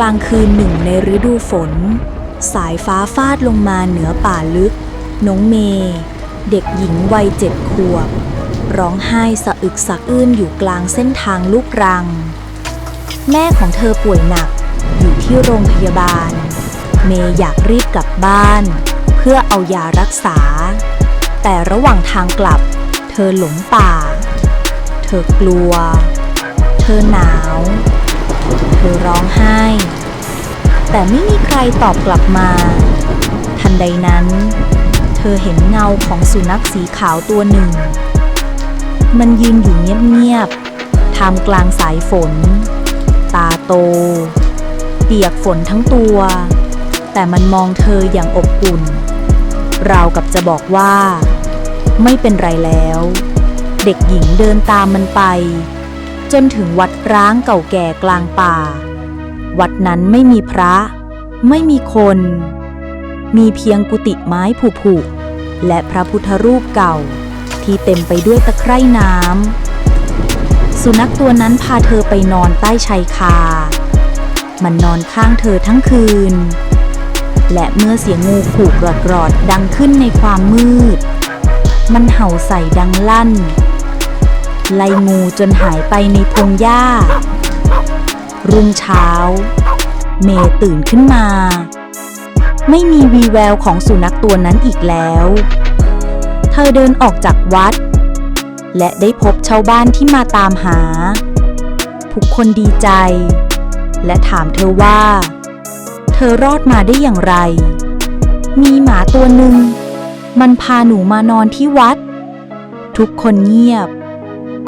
กลางคืนหนึ่งในฤดูฝน สายฟ้าฟาดลงมาเหนือป่าลึก น้องเมย์เด็กหญิงวัยเจ็ดขวบ ร้องไห้สะอึกสะอื้นอยู่กลางเส้นทางลูกรัง แม่ของเธอป่วยหนัก อยู่ที่โรงพยาบาล เมย์อยากรีบกลับบ้าน เพื่อเอายารักษา แต่ระหว่างทางกลับ เธอหลงป่า เธอกลัว เธอหนาว เธอร้องไห้ แต่ไม่มีใครตอบกลับมา ทันใดนั้น เธอเห็นเงาของสุนัขสีขาวตัวหนึ่ง มันยืนอยู่เงียบๆท่ามกลางสายฝน ตาโต เปียกฝนทั้งตัว แต่มันมองเธออย่างอบอุ่น ราวกับจะบอกว่า ไม่เป็นไรแล้ว เด็กหญิงเดินตามมันไป จนถึงวัดร้างเก่าแก่กลางป่า วัดนั้นไม่มีพระ ไม่มีคน มีเพียงกุฏิไม้ผุๆและพระพุทธรูปเก่า ที่เต็มไปด้วยตะไคร่น้ำสุนัขตัวนั้นพาเธอไปนอนใต้ชายคา มันนอนข้างเธอทั้งคืน และเมื่อเสียงงูขู่กรอดๆดังขึ้นในความมืด มันเห่าใส่ดังลั่น ไล่งูจนหายไปในพงหญ้า รุ่งเช้า เมย์ตื่นขึ้นมา ไม่มีวีแววของสุนัขตัวนั้นอีกแล้ว เธอเดินออกจากวัด และได้พบชาวบ้านที่มาตามหาทุกคนดีใจ และถามเธอว่า เธอรอดมาได้อย่างไร มีหมาตัวหนึ่งมันพาหนูมานอนที่วัด ทุกคนเงียบ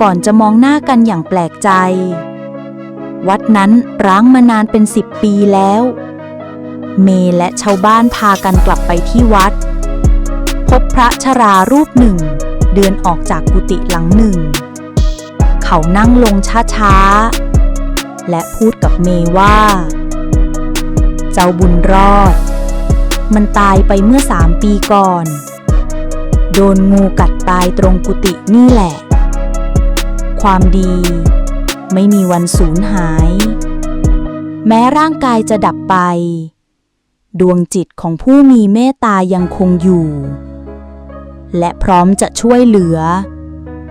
ก่อนจะมองหน้ากันอย่างแปลกใจ วัดนั้นร้างมานานเป็นสิบปีแล้ว เมย์และชาวบ้านพากันกลับไปที่วัด พบพระชรารูปหนึ่ง เดินออกจากกุฏิหลังหนึ่ง เขานั่งลงช้าๆ และพูดกับเมย์ว่า เจ้าบุญรอด มันตายไปเมื่อสามปีก่อน โดนงูกัดตายตรงกุฏินี่แหละ ความดี ไม่มีวันสูญหาย แม้ร่างกายจะดับไป ดวงจิตของผู้มีเมตตายังคงอยู่ และพร้อมจะช่วยเหลือ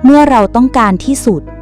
เมื่อเราต้องการที่สุด